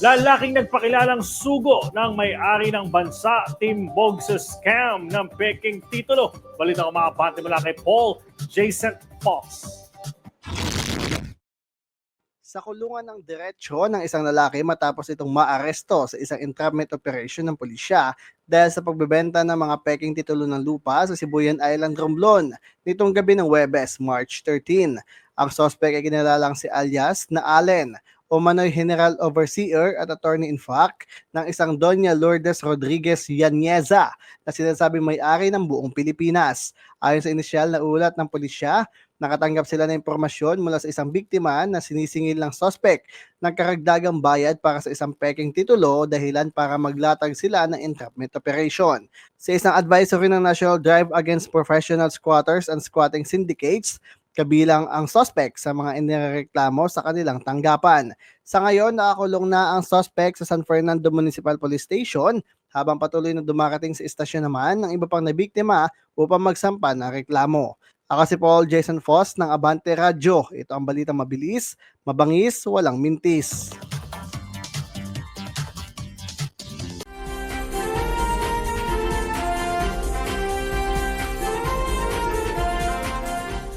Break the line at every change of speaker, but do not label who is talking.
Lalaking nagpakilalang sugo ng may-ari ng bansa, timbog sa scam ng peking titulo. Balita ko mga pati mula kay Paul Jason Fox.
sa kulungan ng diretsyo ng isang lalaki matapos itong maaresto sa isang entrapment operation ng pulisya dahil sa pagbebenta ng mga peking titulo ng lupa sa Sibuyan Island, Romblon nitong gabi ng Webes, March 13. Ang sospek ay kinalalang si alias na Allen o Manoy General Overseer at Attorney in fact ng isang Doña Lourdes Rodriguez Yanyeza na sinasabing may-ari ng buong Pilipinas. Ayon sa inisyal na ulat ng pulisya, Nakatanggap sila ng impormasyon mula sa isang biktima na sinisingil ng suspect ng karagdagang bayad para sa isang peking titulo dahilan para maglatag sila ng entrapment operation. Sa isang advisory ng National Drive Against Professional Squatters and Squatting Syndicates, kabilang ang suspect sa mga inireklamo sa kanilang tanggapan. Sa ngayon, nakakulong na ang suspect sa San Fernando Municipal Police Station habang patuloy na dumarating sa istasyon naman ng iba pang nabiktima upang magsampa ng reklamo. Ako si Paul Jason Foss ng Abante Radio. Ito ang balitang mabilis, mabangis, walang mintis.